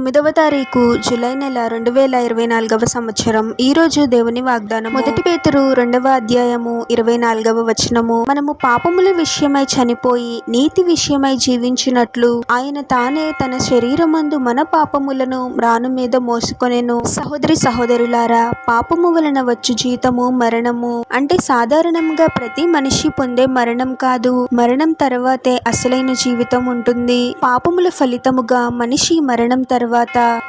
తొమ్మిదవ తారీఖు జూలై నెల రెండు వేల ఇరవై నాలుగవ సంవత్సరం. ఈ రోజు దేవుని వాగ్దానం. మొదటి పేతురు రెండవ అధ్యాయము ఇరవై నాలుగవ వచనము. మనము పాపముల విషయమై చనిపోయి నీతి విషయమై జీవించినట్లు ఆయన తానే తన శరీరమందు మన పాపములను మ్రాను మీద మోసుకొనేను. సహోదరి సహోదరులారా పాపము వలన వచ్చు జీతము మరణము. అంటే సాధారణంగా ప్రతి మనిషి పొందే మరణం కాదు. మరణం తర్వాతే అసలైన జీవితం ఉంటుంది. పాపముల ఫలితముగా మనిషి మరణం తర్వాత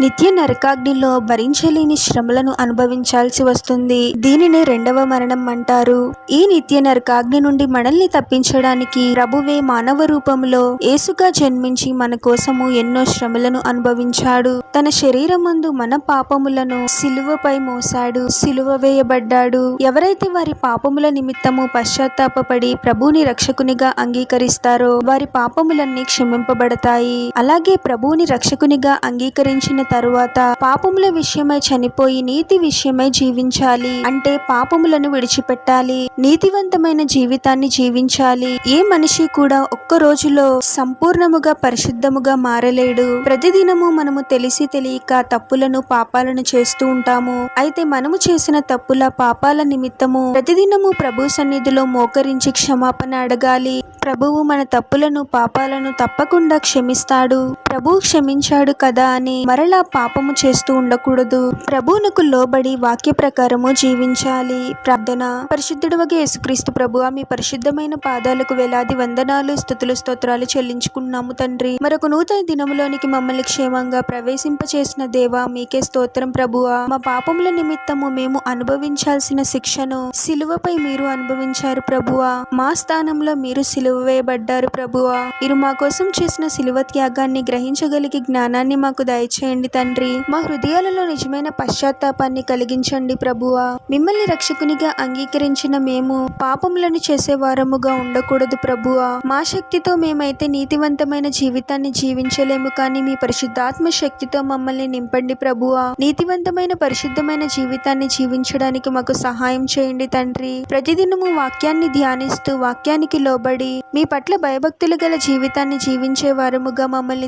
నిత్య నరకాగ్నిలో భరించలేని శ్రమలను అనుభవించాల్సి వస్తుంది. దీనిని రెండవ మరణం అంటారు. ఈ నిత్య నరకాగ్ని నుండి మనల్ని తప్పించడానికి ప్రభువే మానవ రూపంలో ఏసుగా జన్మించి మన కోసము ఎన్నో శ్రమలను అనుభవించాడు. తన శరీరమందు మన పాపములను సిలువపై మోసాడు సిలువ వేయబడ్డాడు. ఎవరైతే వారి పాపముల నిమిత్తము పశ్చాత్తాపపడి ప్రభువుని రక్షకునిగా అంగీకరిస్తారో వారి పాపములన్నీ క్షమింపబడతాయి. అలాగే ప్రభువుని రక్షకునిగా అంగీ స్వీకరించిన తరువాత పాపముల విషయమై చనిపోయి నీతి విషయమై జీవించాలి. అంటే పాపములను విడిచిపెట్టాలి. నీతివంతమైన జీవితాన్ని జీవించాలి. ఏ మనిషి కూడా ఒక్క రోజులో సంపూర్ణముగా పరిశుద్ధముగా మారలేడు. ప్రతిదినము మనము తెలిసి తెలియక తప్పులను పాపాలను చేస్తూ ఉంటాము. అయితే మనము చేసిన తప్పుల పాపాల నిమిత్తము ప్రతిదినము ప్రభు సన్నిధిలో మోకరించి క్షమాపణ అడగాలి. ప్రభువు మన తప్పులను పాపాలను తప్పకుండా క్షమిస్తాడు. ప్రభు క్షమించాడు కదా అని మరలా పాపము చేస్తూ ఉండకూడదు. ప్రభువునకు లోబడి వాక్య ప్రకారము జీవించాలి. ప్రార్థన. పరిశుద్ధుడవగా యేసుక్రీస్తు ప్రభువా మీ పరిశుద్ధమైన పాదాలకు వేలాది వందనాలు స్థుతులు స్తోత్రాలు చెల్లించుకున్నాము తండ్రి. మరొక నూతన దినములోనికి మమ్మల్ని క్షేమంగా ప్రవేశింపచేసిన దేవా మీకే స్తోత్రం ప్రభువా. మా పాపముల నిమిత్తము మేము అనుభవించాల్సిన శిక్షను సిలువపై మీరు అనుభవించారు ప్రభువా. మా స్థానంలో మీరు సిలువ వేయబడ్డారు ప్రభువా. మీరు మా కోసం చేసిన సిలువ త్యాగాన్ని గ్రహించగలిగే జ్ఞానాన్ని మాకు దయచేయండి తండ్రి. మా హృదయాలలో నిజమైన పశ్చాత్తాపాన్ని కలిగించండి ప్రభువా. మిమ్మల్ని రక్షకునిగా అంగీకరించిన మేము పాపములను చేసే వారముగా ఉండకూడదు ప్రభువా. మా శక్తితో మేమైతే నీతివంతమైన జీవితాన్ని జీవించలేము కానీ మీ పరిశుద్ధాత్మ శక్తితో మమ్మల్ని నింపండి ప్రభువా. నీతివంతమైన పరిశుద్ధమైన జీవితాన్ని జీవించడానికి మాకు సహాయం చేయండి తండ్రి. ప్రతిదినము వాక్యాన్ని ధ్యానిస్తూ వాక్యానికి లోబడి మీ పట్ల భయభక్తులు గల జీవితాన్ని జీవించే వారముగా మమ్మల్ని